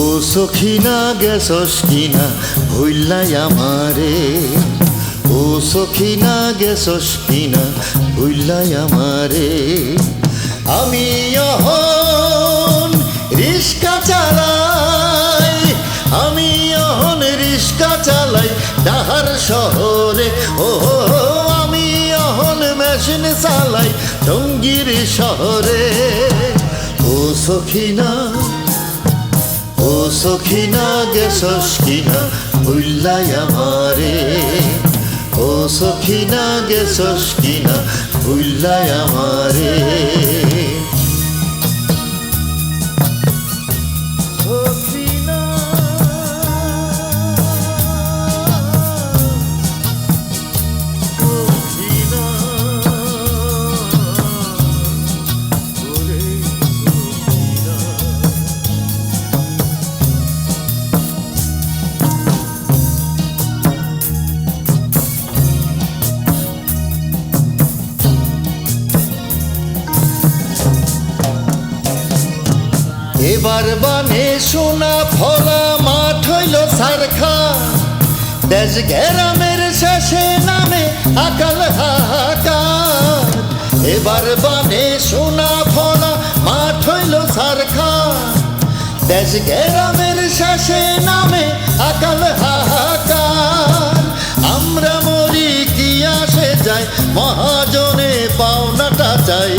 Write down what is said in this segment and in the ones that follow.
ও সখিনা, গেছস কিনা, ভুললাই আমারে। ও সখিনা, গেছস কিনা, ভুললাই আমারে। আমি অহন রিস্কা চালাই, আমি অহন রিস্কা চালাই ডাহার শহরে। ও আমি অহন মেশিন চালাই টঙ্গির শহরে। ও সখিনা সখিনা গেছস কিনা ভুল্লাই আমারে। ও সখিনা গেছস কিনা ভুল্লাই আমারে। এবার বানে সোনা ফলা মাঠ হইল সারখা। দেশ ঘেরামের শেষে নামে আকাল এবার বানে সোনা ফলা মাঠ হইল সারখা। দেশ ঘেরামের শেষে নামে আকাল আমরা মরি কি আসে যায়, মহাজনে পাওনাটা চাই।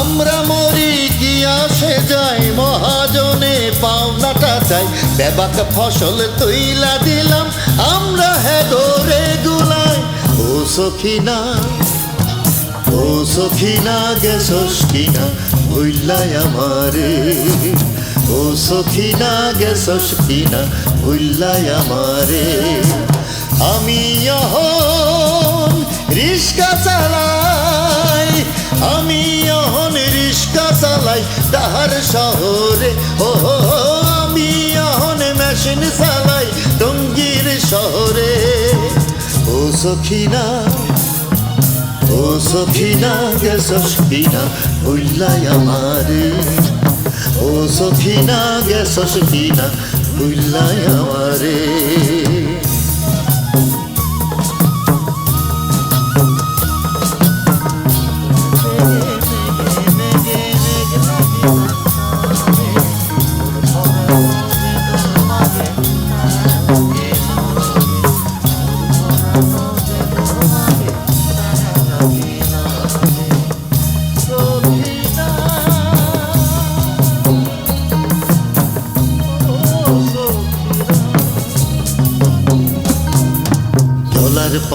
আমরা মরি কি আসে যাই মহাজনে পাওনাটা চাই। বেবাক ফসল তৈলা দিলাম, আমরা হ্যাঁ গোরে গুলাই ও সখিনা ও সখিনা গেছস কিনা ভুল্লাই আমারে। ও সখিনা গেছস কিনা আমারে। আমি অহন রিস্কা চালাই আমি অহন রিস্কা চালাই তাহার শহরে। ও আমি অহন মেশিন চালাই টঙ্গির শহরে। ও সখিনা ও সখিনা গেছস কিনা ভুল্লাই আমারে। ও সখিনা গেছস কিনা ভুল্লাই আমারে।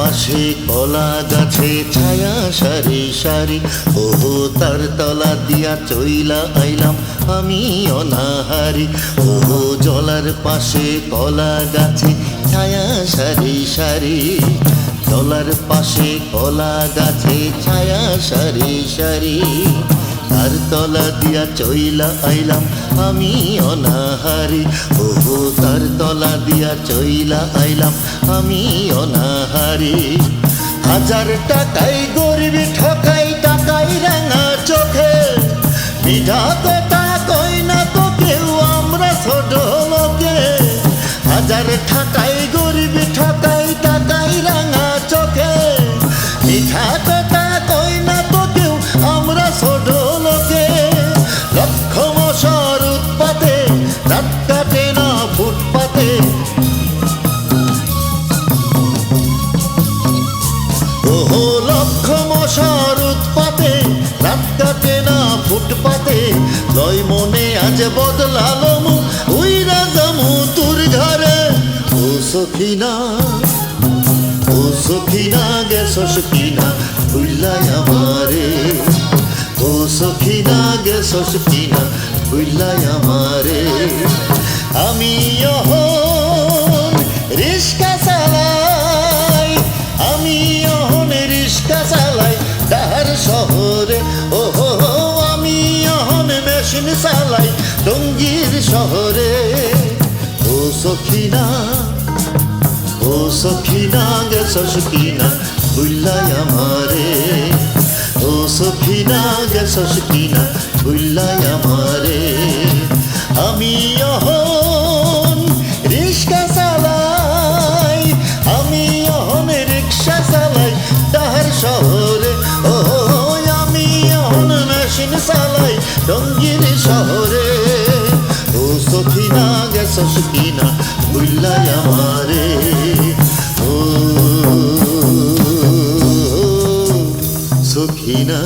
পাশে কলা গাছে, ছায়া সারি সারি। ওহো, তার তলা দিয়া চইলা আইলাম আমি অনাহারি। ওহো, জলার পাশে কলা গাছে, ছায়া সারি সারি। দলার পাশে কলা গাছে, ছায়া সারি সারি। তার তলা দিয়া চইলা আইলাম আমি অনাহারি। ওহো, তার তলা দিয়া চইলা আইলাম আমি অনাহারি। হাজার টাকাই গরিব ঠকাই, টাকাই রাঙা চোখে। বিধাতে তা কই না তো কেউ, আমরা ছোট লোকে। হাজার টাকাই ফুটপাতে। লয় মনে আজ বদলালো মু উই রাজামু তোর ঘরে। ও সখিনা ও সখিনা, গেছস কিনা ভুল্লাই আমারে। ও সখিনা, গেছস কিনা ভুল্লাই আমারে। আমি অহন টঙ্গির শহরে, ও সখিনা ও সখিনা গে কিনা বুল্লাই আমারে। ও সখিনা গে গেছস বুল্লাই আমারে। আমি অহন গেছস কিনা ভুল্লাই আমারে। ও সখিনা।